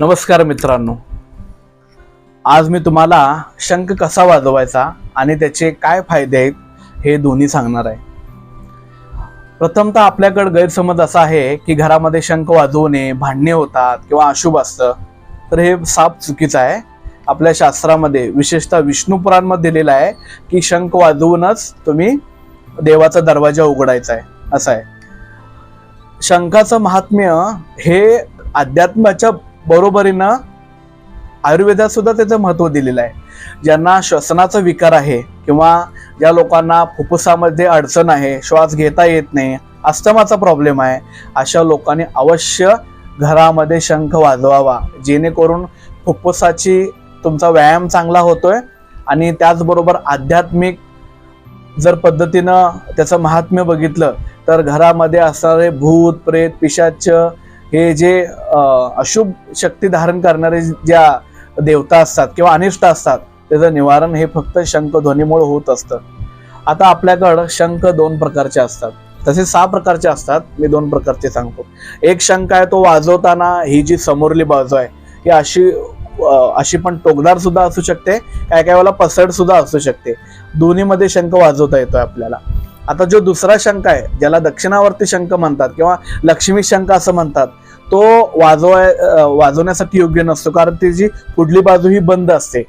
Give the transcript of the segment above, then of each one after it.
नमस्कार मित्रांनो. आज मी तुम्हाला शंख कसा वाजवायचा आणि त्याचे काय फायदे आहेत हे दोन्ही सांगणार आहे. प्रथमतः आपल्याकडे गैरसमज असा आहे की घरामध्ये शंख वाजवणे भांडणे होतात किंवा अशुभ असतं. तर हे साप चुकीचं आहे. आपल्या शास्त्रामध्ये विशेषतः विष्णू पुराणमध्ये दिलेलं आहे की शंख वाजवूनच तुम्ही देवाचा दरवाजा उघडायचा आहे. असं आहे. शंखाचं महात्म्य हे अध्यात्माच्या बरोबरीनं आयुर्वेदात सुद्धा त्याचं महत्त्व दिलेलं आहे. ज्यांना श्वसनाचा विकार आहे किंवा ज्या लोकांना फुफ्फुसामध्ये अडचण आहे श्वास घेता येत नाही अस्थमाचा प्रॉब्लेम आहे अशा लोकांनी अवश्य घरामध्ये शंख वाजवावा. जेणेकरून फुफ्फुसाची तुमचा व्यायाम चांगला होतोय आणि त्याचबरोबर आध्यात्मिक जर पद्धतीनं त्याचं महात्म्य बघितलं तर घरामध्ये असणारे भूत प्रेत पिशाच हे जे अशुभ शक्ती धारण करणारे ज्या देवता असतात किंवा अनिष्ट असतात त्याचं निवारण हे फक्त शंख ध्वनीमुळे होत असतं. आता आपल्याकडं शंख दोन प्रकारचे असतात. तसे सहा प्रकारचे असतात. मी दोन प्रकारचे सांगतो. एक शंख आहे तो वाजवताना ही जी समोरली बाजू आहे ही अशी अशी पण टोकदार सुद्धा असू शकते काय काय वेळेला पसड सुद्धा असू शकते. दोन्हीमध्ये शंख वाजवता येतोय आपल्याला. आता जो दुसरा शंख आहे ज्याला दक्षिणावर्ती शंख म्हणतात किंवा लक्ष्मी शंख असं म्हणतात तो वाजवाय वाजवण्यासाठी योग्य नसतो. कारण त्याची पुढली बाजू ही बंद असते.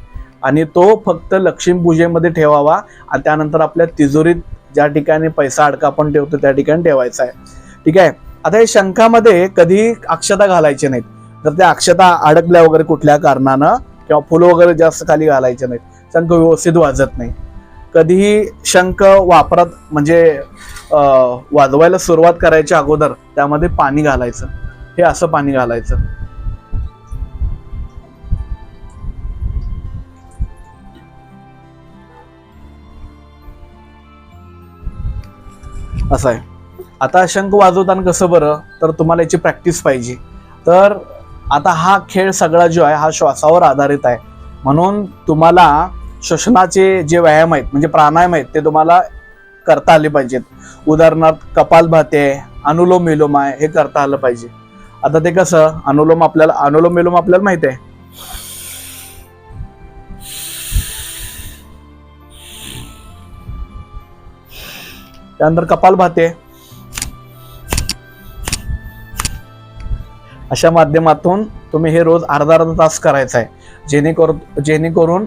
आणि तो फक्त लक्ष्मीपूजेमध्ये ठेवावा. आणि त्यानंतर आपल्या तिजोरीत ज्या ठिकाणी पैसा अडका आपण ठेवतो त्या ठिकाणी ठेवायचा आहे. ठीक आहे? आता हे शंखामध्ये कधी अक्षता घालायचे नाहीत. जर त्या अक्षता अडकल्या वगैरे कुठल्या कारणानं किंवा फुलं वगैरे जास्त खाली घालायचे नाहीत. शंख व्यवस्थित वाजत नाही. कधीही शंख वापरात म्हणजे वाजवायला सुरुवात करायच्या अगोदर त्यामध्ये पाणी घालायचं. हे असं पाणी घालायचं. असं आहे. आता शंख वाजवताना कसं बरं? तर तुम्हाला याची प्रॅक्टिस पाहिजे. तर आता हा खेळ सगळा जो आहे हा श्वासावर आधारित आहे. म्हणून तुम्हाला श्वसनाचे जे व्यायाम आहेत म्हणजे प्राणायाम आहेत ते तुम्हाला करता आले पाहिजेत. उदाहरणार्थ कपालभाती आहे अनुलोम विलोम आहे हे करता आलं पाहिजे. आता ते कसं अनुलोम आपल्याला अनुलोम विलोम आपल्याला माहिती आहे. त्यानंतर कपाल भाते. अशा माध्यमातून तुम्ही हे रोज अर्धा अर्धा तास करायचं आहे. जेणेकरून जेणेकरून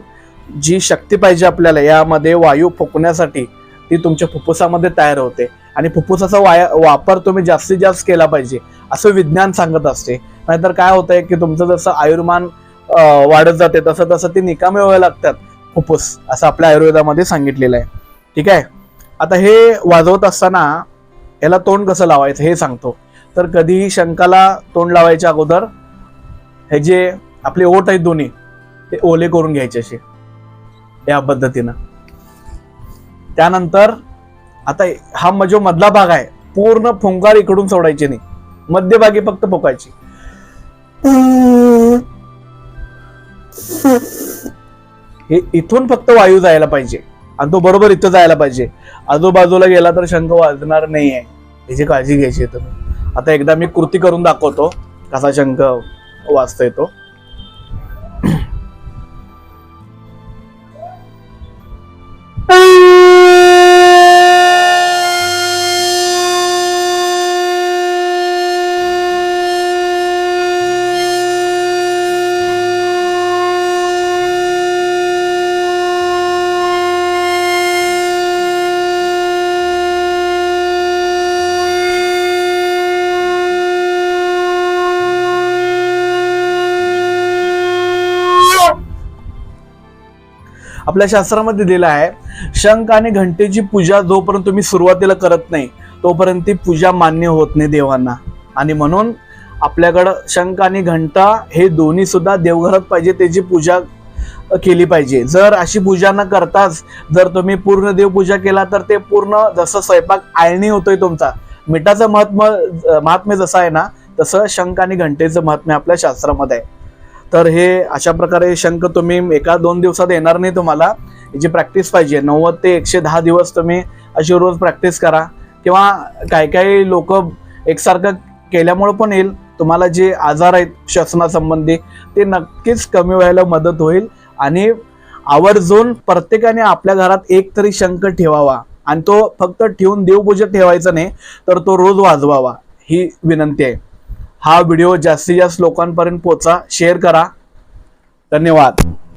जी शक्ती पाहिजे आपल्याला यामध्ये वायू फुकण्यासाठी ती तुमच्या फुफ्फुसामध्ये तयार होते. आणि फुफ्फुसाचा वाया वापर तुम्ही जास्तीत जास्त केला पाहिजे असं विज्ञान सांगत असते. नाहीतर काय होतंय की तुमचं जसं आयुर्मान वाढत जाते तसं तसं ते निकामे व्हायला लागतात फुफ्फुस असं आपल्या आयुर्वेदामध्ये सांगितलेलं आहे. ठीक आहे? आता हे वाजवत असताना याला तोंड कसं लावायचं हे सांगतो. तर कधीही शंकाला तोंड लावायच्या अगोदर हे जे आपले ओट आहेत दोन्ही ते ओले करून घ्यायचे असे. या पद्धतीनं. त्यानंतर आता हा म्हणजे जो मधला भाग आहे पूर्ण फुंकार इकडून सोडायचे नाही. मध्यभागी फक्त फोकायची हे इथून फक्त वायू जायला पाहिजे. आणि तो बरोबर इथं जायला पाहिजे. आजूबाजूला गेला तर शंख वाजणार नाही आहे याची काळजी घ्यायची आहे तुम्ही. आता एकदा मी कृती करून दाखवतो कसा शंख वाजता येतो आपल्या शास्त्रामध्ये दिलं आहे शंख आणि घंटेची पूजा जोपर्यंत तुम्ही सुरुवातीला करत नाही तोपर्यंत ती पूजा मान्य होत नाही देवांना. आणि म्हणून आपल्याकडं शंख आणि घंटा हे दोन्ही सुद्धा देवघरात पाहिजे त्याची पूजा केली पाहिजे. जर अशी पूजा न करताच जर तुम्ही पूर्ण देवपूजा केला तर ते पूर्ण जसं स्वयंपाक आळणी होतोय तुमचा मिठाचं महात्म महात्म्य जसं आहे ना तसं शंख आणि घंटेचं महात्म्य आपल्या शास्त्रामध्ये. आहे तर हे अशा प्रकारे शंख तुम्ही एका दोन दिवसात येणार नाही तुम्हाला. याची प्रॅक्टिस पाहिजे नव्वद ते एकशे दहा दिवस तुम्ही अशी रोज प्रॅक्टिस करा. किंवा काही काही लोक एकसारखं केल्यामुळं पण येईल. तुम्हाला जे आजार आहेत श्वसनासंबंधी ते नक्कीच कमी व्हायला मदत होईल. आणि आवर्जून प्रत्येकाने आपल्या घरात एक तरी शंख ठेवावा. आणि तो फक्त ठेवून देवपूजेत ठेवायचा नाही तर तो रोज वाजवावा. ही विनंती आहे. हा व्हिडिओ जास्तीत जास्त लोकांपर्यंत पोचा शेअर करा. धन्यवाद.